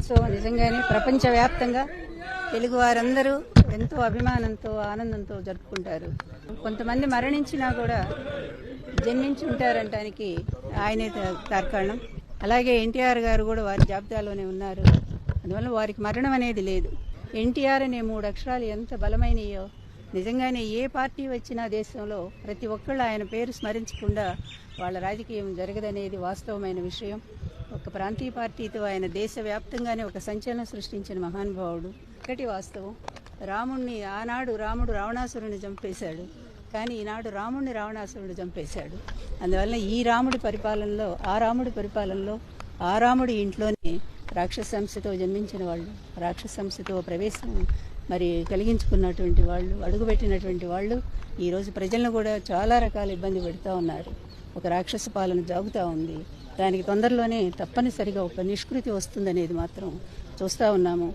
ఉత్సవం నిజంగానే ప్రపంచవ్యాప్తంగా తెలుగు వారందరూ ఎంతో అభిమానంతో ఆనందంతో జరుపుకుంటారు. కొంతమంది మరణించినా కూడా జన్మించి ఉంటారంటానికి ఆయనే త- తార్కాణం. అలాగే ఎన్టీఆర్ గారు కూడా వారి జాబితాలోనే ఉన్నారు. అందువల్ల వారికి మరణం అనేది లేదు. ఎన్టీఆర్ అనే మూడు అక్షరాలు ఎంత బలమైనయో నిజంగానే ఏ పార్టీ వచ్చినా దేశంలో ప్రతి ఒక్కళ్ళు ఆయన పేరు స్మరించకుండా వాళ్ళ రాజకీయం జరగదనేది వాస్తవమైన విషయం. ఒక ప్రాంతీయ పార్టీతో ఆయన దేశవ్యాప్తంగానే ఒక సంచలనం సృష్టించిన మహానుభావుడు. ఒకటి వాస్తవం. రాముణ్ణి ఆనాడు రాముడు రావణాసురుని చంపేశాడు. కానీ ఈనాడు రాముణ్ణి రావణాసురుడు చంపేశాడు. అందువల్ల ఈ రాముడి పరిపాలనలో ఆ రాముడి పరిపాలనలో ఆ రాముడి ఇంట్లోనే రాక్షసంశతో జన్మించిన వాళ్ళు రాక్షసంశతో ప్రవేశం మరి కలిగించుకున్నటువంటి వాళ్ళు అడుగుపెట్టినటువంటి వాళ్ళు ఈరోజు ప్రజలను కూడా చాలా రకాల ఇబ్బంది పెడుతూ ఉన్నారు. ఒక రాక్షస పాలన జాగుతూ ఉంది. దానికి తొందరలోనే తప్పనిసరిగా ఒక నిష్కృతి వస్తుందనేది మాత్రం చూస్తూ ఉన్నాము.